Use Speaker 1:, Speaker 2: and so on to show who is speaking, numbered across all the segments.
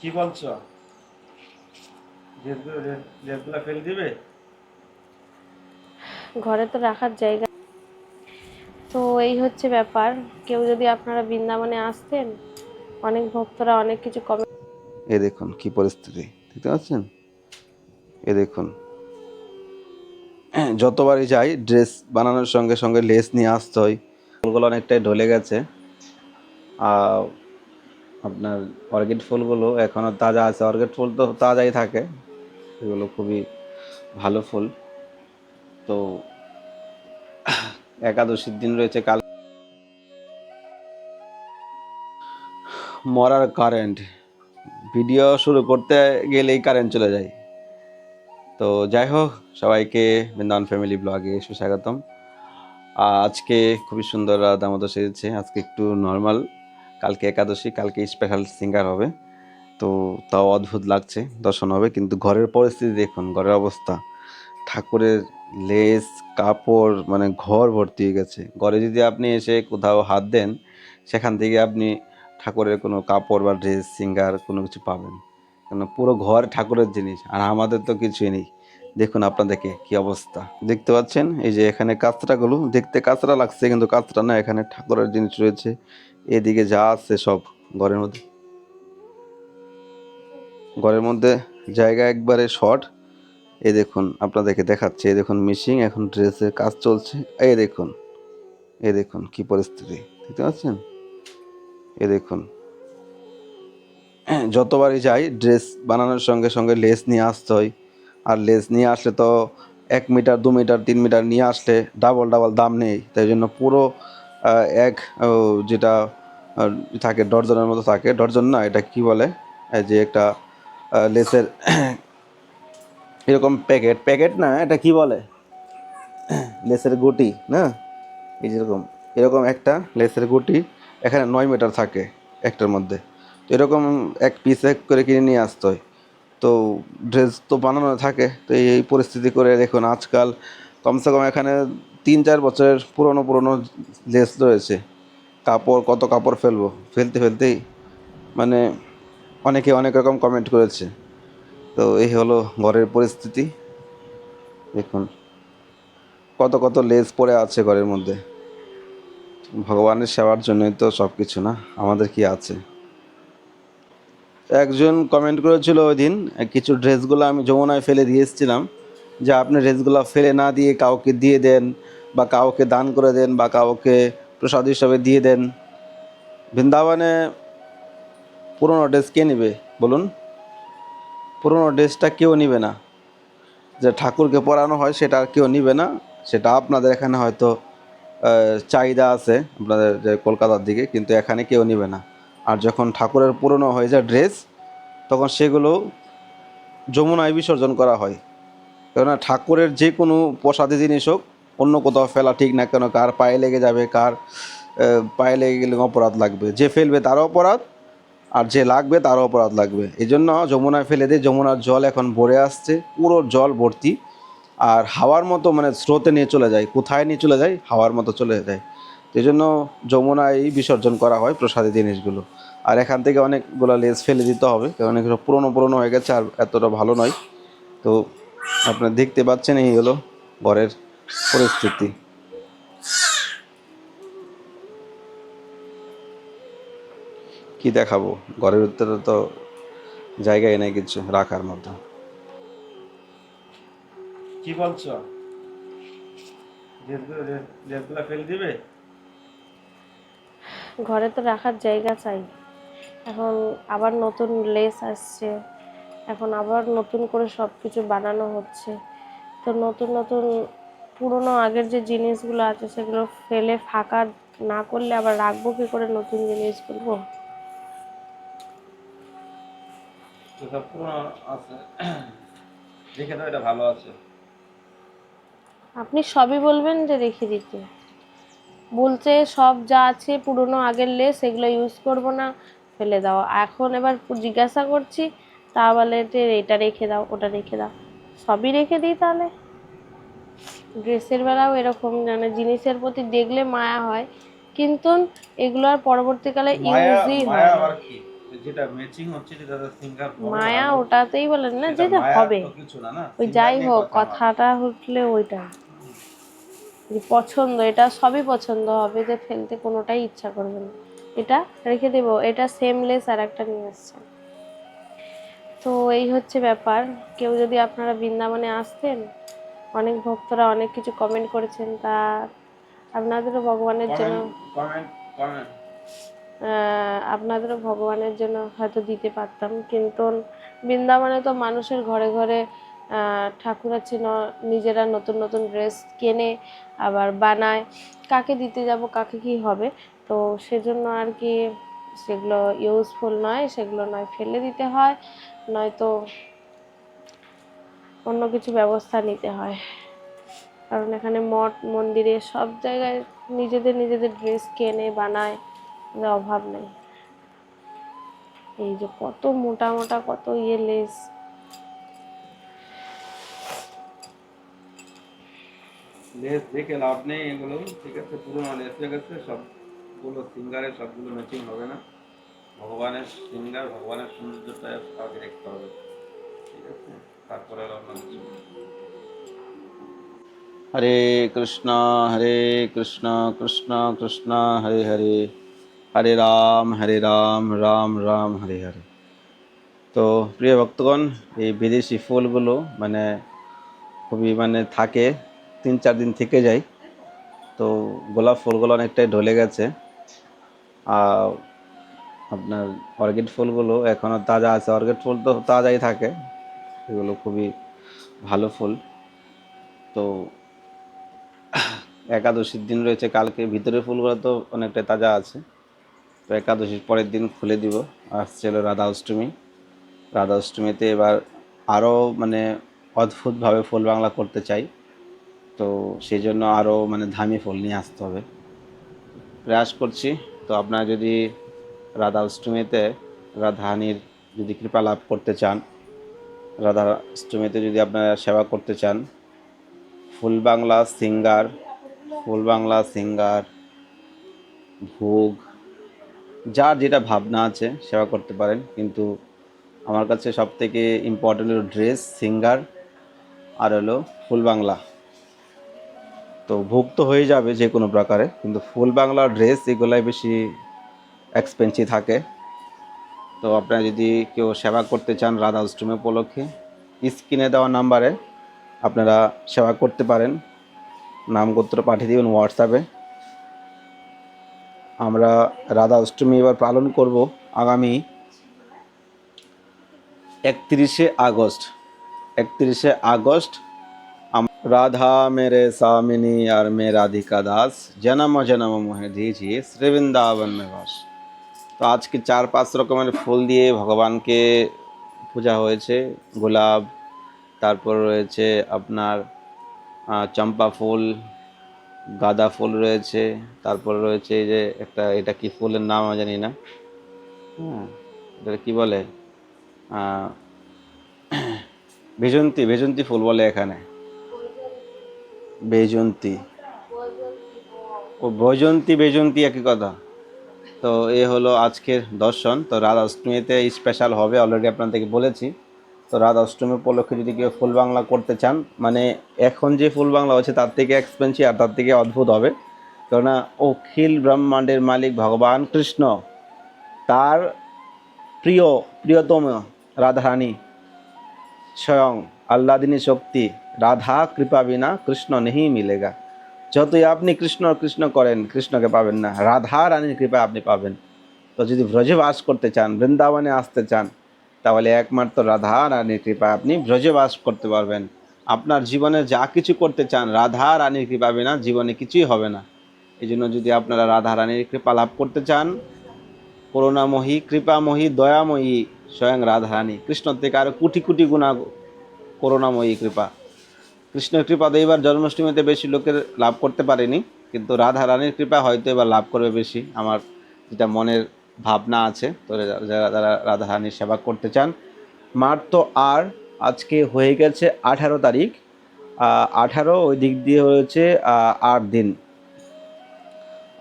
Speaker 1: কি বলছ ফেলে দিবে
Speaker 2: ঘরে তো রাখার জায়গা তো এই হচ্ছে ব্যাপার কেউ যদি আপনারা বৃন্দাবনে আসতেন অনেক ভক্তরা অনেক কিছু কমে
Speaker 1: এ দেখুন কি পরিস্থিতি দেখতে পাচ্ছেন এ দেখুন যতবারই যাই ড্রেস বানানোর সঙ্গে সঙ্গে লেস নিয়ে আসতে হয় ফুলগুলো অনেকটাই ঢলে গেছে আর আপনার অর্কিড ফুলগুলো এখনও তাজা আছে অর্কিড ফুল তো তাজাই থাকে এগুলো খুবই ভালো ফুল তো একাদশীর দিন রয়েছে কাল মরার কারেন্ট ভিডিও শুরু করতে গেলেই কারেন্ট চলে যায় তো যাই হোক সবাইকে বৃন্দাবন ফ্যামিলি ব্লগে সুস্বাগতম আজকে খুবই সুন্দর রাত আমাদের সেজেছে আজকে একটু নর্মাল কালকে একাদশী কালকে স্পেশাল সিঙ্গার হবে তো তাও অদ্ভুত লাগছে দর্শন হবে কিন্তু ঘরের পরিস্থিতি দেখুন ঘরের অবস্থা ঠাকুরের লেস কাপড় মানে ঘর ভর্তি হয়ে গেছে ঘরে যদি আপনি এসে কোথাও হাত দেন সেখান থেকে আপনি ঠাকুরের কোনো কাপড় বা ড্রেস সিঙ্গার কোনো কিছু পাবেন কেন পুরো ঘর ঠাকুরের জিনিস আর আমাদের তো কিছুই নেই দেখুন আপনাদেরকে কি অবস্থা দেখতে পাচ্ছেন এই যে এখানে কাঁচরাগুলো দেখতে কাঁচরা লাগছে কিন্তু কাঁচরা না এখানে ঠাকুরের জিনিস রয়েছে এদিকে যা আছে সব ঘরের মধ্যে ঘরের মধ্যে জায়গা একবারে শর্ট এই দেখুন আপনাদেরকে দেখাচ্ছে এই দেখুন মিশিং এখন ড্রেসের কাজ চলছে এই দেখুন এ দেখুন কি পরিস্থিতি দেখতে পাচ্ছেন এ দেখুন যতবারই যাই ড্রেস বানানোর সঙ্গে সঙ্গে লেস নিয়ে আসতে হয় আর লেস নিয়ে আসলে তো এক মিটার দু মিটার তিন মিটার নিয়ে আসলে ডাবল ডাবল দাম নেই তাই জন্য পুরো এক যেটা থাকে ডর্জনের মতো থাকে ডর্জন না এটা কি বলে যে একটা লেসের এরকম প্যাকেট প্যাকেট না এটা কি বলে লেসের গুটি না এই যেরকম এরকম একটা লেসের গুটি এখানে নয় মিটার থাকে একটার মধ্যে তো এরকম এক পিস এক করে কিনে নিয়ে আসতে হয় তো ড্রেস তো বানানো থাকে তো এই পরিস্থিতি করে দেখুন আজকাল কমসে কম এখানে তিন চার বছরের পুরনো পুরনো ড্রেস রয়েছে কাপড় কত কাপড় ফেলবো ফেলতে ফেলতেই মানে অনেকে অনেক রকম কমেন্ট করেছে তো এই হলো ঘরের পরিস্থিতি দেখুন কত কত লেজ পড়ে আছে ঘরের মধ্যে ভগবানের সেবার জন্যই তো সব কিছু না আমাদের কি আছে একজন কমেন্ট করেছিল ওই দিন কিছু ড্রেসগুলো আমি যমুনায় ফেলে দিয়ে এসেছিলাম যে আপনি ড্রেসগুলো ফেলে না দিয়ে কাউকে দিয়ে দেন বা কাউকে দান করে দেন বা কাউকে প্রসাদ হিসাবে দিয়ে দেন বৃন্দাবনে পুরনো ড্রেস কে নেবে বলুন পুরনো ড্রেসটা কেউ নেবে না যে ঠাকুরকে পরানো হয় সেটা আর কেউ নেবে না সেটা আপনাদের এখানে হয়তো চাহিদা আছে আপনাদের যে কলকাতার দিকে কিন্তু এখানে কেউ নেবে না আর যখন ঠাকুরের পুরনো হয়ে যায় ড্রেস তখন সেগুলো যমুনায় বিসর্জন করা হয় কেননা ঠাকুরের যে কোনো প্রসাদি জিনিস হোক অন্য কোথাও ফেলা ঠিক না কেন কার পায়ে লেগে যাবে কার পায়ে লেগে গেলে অপরাধ লাগবে যে ফেলবে তারও অপরাধ আর যে লাগবে তারও অপরাধ লাগবে এই জন্য যমুনায় ফেলে দিয়ে যমুনার জল এখন ভরে আসছে পুরো জল ভর্তি আর হাওয়ার মতো মানে স্রোতে নিয়ে চলে যায় কোথায় নিয়ে চলে যায় হাওয়ার মতো চলে যায় এই যমুনা যমুনায় বিসর্জন করা হয় প্রসাদী জিনিসগুলো আর এখান থেকে অনেকগুলো লেজ ফেলে দিতে হবে কারণ এগুলো পুরনো পুরনো হয়ে গেছে আর এতটা ভালো নয় তো আপনার দেখতে পাচ্ছেন এই হলো ঘরের পরিস্থিতি কি দেখাবো ঘরের উত্তরে তো জায়গায় নেই কিছু রাখার মতো কি বলছো ফেলে দিবে
Speaker 2: ঘরে তো রাখার জায়গা চাই এখন আবার নতুন লেস আসছে এখন আবার নতুন করে সব কিছু বানানো হচ্ছে তো নতুন নতুন পুরনো আগের যে জিনিসগুলো আছে সেগুলো ফেলে ফাঁকা না করলে আবার রাখবো কী করে নতুন জিনিস করবো আপনি সবই বলবেন যে রেখে দিতে বলছে সব যা আছে পুরনো আগের লেস সেগুলো ইউজ করব না ফেলে দাও এখন এবার জিজ্ঞাসা করছি তা বলে যে এটা রেখে দাও ওটা রেখে দাও সবই রেখে দিই তাহলে ড্রেসের বেলাও এরকম মানে জিনিসের প্রতি দেখলে মায়া হয় কিন্তু এগুলো আর পরবর্তীকালে ইউজই হয় মায়া ওটাতেই বলেন না যেটা হবে ওই যাই হোক কথাটা হটলে ওইটা যে পছন্দ এটা সবই পছন্দ হবে যে ফেলতে কোনোটাই ইচ্ছা করবে না এটা রেখে দেব এটা সেমলেস আর একটা নিয়ে আসছে তো এই হচ্ছে ব্যাপার কেউ যদি আপনারা বৃন্দাবনে আসতেন অনেক ভক্তরা অনেক কিছু কমেন্ট করেছেন তা আপনাদেরও ভগবানের জন্য আপনাদেরও ভগবানের জন্য হয়তো দিতে পারতাম কিন্তু বৃন্দাবনে তো মানুষের ঘরে ঘরে ঠাকুর আছে নিজেরা নতুন নতুন ড্রেস কেনে আবার বানায় কাকে দিতে যাব কাকে কি হবে তো সেজন্য আর কি সেগুলো ইউজফুল নয় সেগুলো নয় ফেলে দিতে হয় নয়তো অন্য কিছু ব্যবস্থা নিতে হয় কারণ এখানে মঠ মন্দিরে সব জায়গায় নিজেদের নিজেদের ড্রেস কেনে বানায় অভাব নেই এই যে কত মোটা মোটা কত ইয়ে লেস
Speaker 1: লেস দেখে লাভ নেই এগুলো ঠিক আছে পুরোনো লেস লেগেছে সবগুলো সিঙ্গারে সবগুলো ম্যাচিং হবে না ভগবানের সিঙ্গার ভগবানের সৌন্দর্যটা আগে দেখতে হবে ঠিক আছে তারপরে হরে কৃষ্ণ হরে কৃষ্ণ কৃষ্ণ কৃষ্ণ হরে হরে হরে রাম হরে রাম রাম রাম হরে হরে তো প্রিয় ভক্তগণ এই বিদেশি ফুলগুলো মানে খুবই মানে থাকে তিন চার দিন থেকে যাই তো গোলাপ ফুলগুলো অনেকটাই ঢলে গেছে আর আপনার অর্কিড ফুলগুলো এখনও তাজা আছে অর্কিড ফুল তো তাজাই থাকে এগুলো খুবই ভালো ফুল তো একাদশীর দিন রয়েছে কালকে ভিতরে ফুলগুলো তো অনেকটাই তাজা আছে তো একাদশীর পরের দিন খুলে দিব আসছিল রাধা অষ্টমী রাধা অষ্টমীতে এবার আরও মানে অদ্ভুতভাবে ফুল বাংলা করতে চাই তো সেই জন্য আরও মানে ধামি ফুল নিয়ে আসতে হবে প্রয়াস করছি তো আপনারা যদি রাধা অষ্টমীতে রাধাহানির যদি কৃপা লাভ করতে চান রাধা অষ্টমীতে যদি আপনারা সেবা করতে চান full Bangla singer full Bangla singer ভোগ যার যেটা ভাবনা আছে সেবা করতে পারেন কিন্তু আমার কাছে সবথেকে ইম্পর্টেন্ট হলো ড্রেস সিঙ্গার আর হলো ফুল বাংলা তো ভুক্ত হয়ে যাবে যে কোনো প্রকারে কিন্তু ফুল বাংলা ড্রেস এগুলাই বেশি এক্সপেন্সিভ থাকে তো আপনারা যদি কেউ সেবা করতে চান রাধা অষ্টমী উপলক্ষে স্ক্রিনে দেওয়া নাম্বারে আপনারা সেবা করতে পারেন নাম গোত্র পাঠিয়ে দেবেন হোয়াটসঅ্যাপে আমরা রাধা অষ্টমী এবার পালন করব আগামী একত্রিশে আগস্ট একত্রিশে আগস্ট রাধা মেরে সামিনী আর মে রাধিকা দাস জনম জনম মোহে দিয়েছি শ্রীবৃন্দাবন বাস তো আজকে চার পাঁচ রকমের ফুল দিয়ে ভগবানকে পূজা হয়েছে গোলাপ তারপর রয়েছে আপনার চম্পা ফুল গাঁদা ফুল রয়েছে তারপর রয়েছে যে একটা এটা কি ফুলের নাম জানি না হ্যাঁ এটা কী বলে ভেজন্তী ভেজন্তী ফুল বলে এখানে বেজন্তী ও বৈজন্তী বেজন্তী একই কথা তো এ হলো আজকের দর্শন তো রাধা অষ্টমীতে স্পেশাল হবে অলরেডি আপনাদেরকে বলেছি তো রাধা অষ্টমী উপলক্ষে যদি কেউ ফুল বাংলা করতে চান মানে এখন যে ফুল বাংলা হচ্ছে তার থেকে এক্সপেন্সিভ আর তার থেকে অদ্ভুত হবে কেননা অখিল ব্রহ্মাণ্ডের মালিক ভগবান কৃষ্ণ তার প্রিয় প্রিয়তম রাধারানী স্বয়ং আল্লাদিনী শক্তি রাধা কৃপা বিনা কৃষ্ণ নেই মিলেগা যতই আপনি কৃষ্ণ কৃষ্ণ করেন কৃষ্ণকে পাবেন না রাধা রানীর কৃপা আপনি পাবেন তো যদি ব্রজে বাস করতে চান বৃন্দাবনে আসতে চান তাহলে একমাত্র রাধা রানীর কৃপা আপনি ব্রজে বাস করতে পারবেন আপনার জীবনে যা কিছু করতে চান রাধা রানীর কৃপা বিনা জীবনে কিছুই হবে না এই জন্য যদি আপনারা রাধা রানীর কৃপা লাভ করতে চান করুণাময়ী কৃপাময়ী দয়াময়ী স্বয়ং রাধারানী কৃষ্ণ থেকে আরও কোটি কোটি গুণা করুণাময়ী কৃপা কৃষ্ণ কৃপা তো এবার জন্মাষ্টমীতে বেশি লোকের লাভ করতে পারেনি কিন্তু রাধা রানীর কৃপা হয়তো এবার লাভ করবে বেশি আমার যেটা মনের ভাবনা আছে তো যারা যারা রাধা রানীর সেবা করতে চান মার তো আর আজকে হয়ে গেছে আঠারো তারিখ আঠারো ওই দিক দিয়ে হয়েছে আট দিন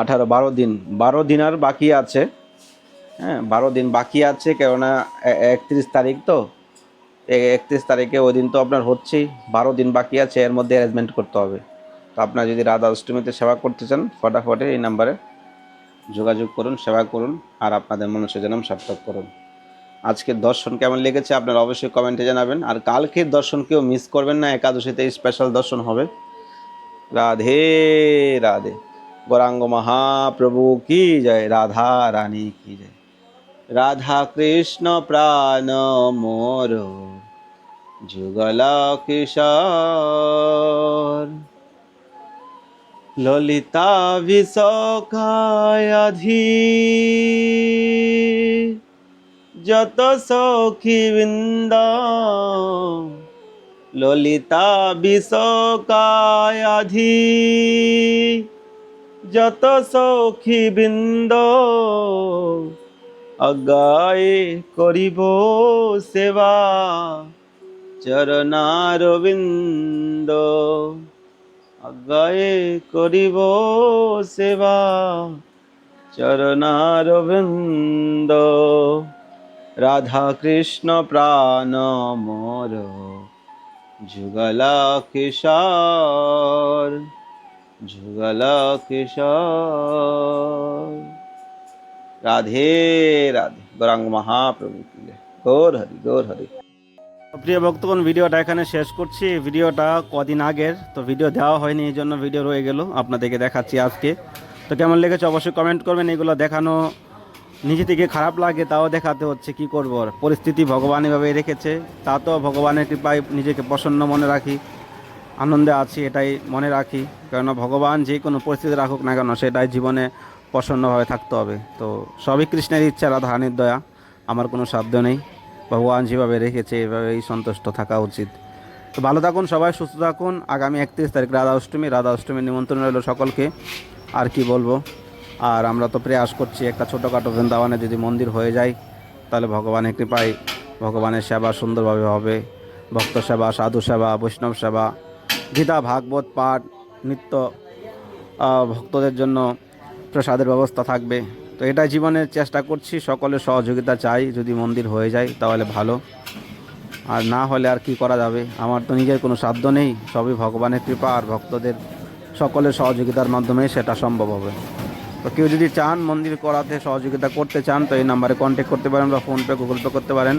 Speaker 1: আঠারো বারো দিন বারো দিন আর বাকি আছে হ্যাঁ বারো দিন বাকি আছে কেননা একত্রিশ তারিখ তো একত্রিশ তারিখে ওই দিন তো আপনার হচ্ছেই বারো দিন বাকি আছে এর মধ্যে অ্যারেঞ্জমেন্ট করতে হবে তো আপনার যদি রাধা অষ্টমীতে সেবা করতে চান ফটাফটে এই নাম্বারে যোগাযোগ করুন সেবা করুন আর আপনাদের মনুষ্য জন্ম সার্থক করুন আজকের দর্শন কেমন লেগেছে আপনারা অবশ্যই কমেন্টে জানাবেন আর কালকের দর্শন কেউ মিস করবেন না একাদশীতে স্পেশাল দর্শন হবে রাধে রাধে গৌরাঙ্গ মহাপ্রভু কি জয় রাধা রানী কি জয় রাধা কৃষ্ণ প্রাণ মোর যুগলা কিশোর ললিতা বিশোখায়াধি যত সখী বৃন্দ ললিতা বিশোকায়াধি যত সখী বৃন্দ অগায় করিব সেবা চরণারবিন্দ আগায়ে করিব সেবা চরণারবিন্দ রাধা কৃষ্ণ প্রাণ মোর যুগলা কিশোর যুগলা কিশোর রাধে রাধে গরাঙ্গ মহাপ্রভু গৌর হরি গৌর হরি প্রিয় ভক্তগণ ভিডিওটা এখানে শেষ করছি ভিডিওটা কদিন আগের তো ভিডিও দেওয়া হয়নি এই জন্য ভিডিও রয়ে গেল আপনাদেরকে দেখাচ্ছি আজকে তো কেমন লেগেছে অবশ্যই কমেন্ট করবেন এগুলো দেখানো নিজে থেকে খারাপ লাগে তাও দেখাতে হচ্ছে কি করব পরিস্থিতি ভগবান এভাবে রেখেছে তা তো ভগবানের কৃপায় নিজেকে প্রসন্ন মনে রাখি আনন্দে আছি এটাই মনে রাখি কেননা ভগবান যে কোনো পরিস্থিতি রাখুক না কেন সেটাই জীবনে প্রসন্নভাবে থাকতে হবে তো সবই কৃষ্ণের ইচ্ছা রাধা হানির দয়া আমার কোনো সাধ্য নেই ভগবান যেভাবে রেখেছে এভাবেই সন্তুষ্ট থাকা উচিত তো ভালো থাকুন সবাই সুস্থ থাকুন আগামী একত্রিশ তারিখ রাধা অষ্টমী রাধা অষ্টমীর নিমন্ত্রণ রইল সকলকে আর কি বলবো আর আমরা তো প্রয়াস করছি একটা ছোটোখাটো বৃন্দাবনে যদি মন্দির হয়ে যায় তাহলে ভগবানের কৃপায় ভগবানের সেবা সুন্দরভাবে হবে ভক্ত সেবা সাধু সেবা বৈষ্ণব সেবা গীতা ভাগবত পাঠ নিত্য ভক্তদের জন্য প্রসাদের ব্যবস্থা থাকবে তো এটা জীবনের চেষ্টা করছি সকলের সহযোগিতা চাই যদি মন্দির হয়ে যায় তাহলে ভালো আর না হলে আর কি করা যাবে আমার তো নিজের কোনো সাধ্য নেই সবই ভগবানের কৃপা আর ভক্তদের সকলের সহযোগিতার মাধ্যমে সেটা সম্ভব হবে তো কেউ যদি চান মন্দির করাতে সহযোগিতা করতে চান তো এই নাম্বারে কন্ট্যাক্ট করতে পারেন বা ফোনপে গুগল পে করতে পারেন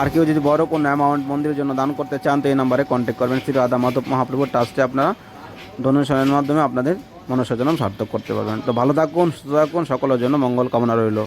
Speaker 1: আর কেউ যদি বড় কোনো অ্যামাউন্ট মন্দিরের জন্য দান করতে চান তো এই নাম্বারে কন্ট্যাক্ট করবেন শ্রী রাধা মাধব মহাপ্রভুর টাস্টে আপনারা ডোনেশনের মাধ্যমে আপনাদের জন্য সার্থক করতে পারবেন তো ভালো থাকুন সুস্থ থাকুন সকলের জন্য মঙ্গল কামনা রইল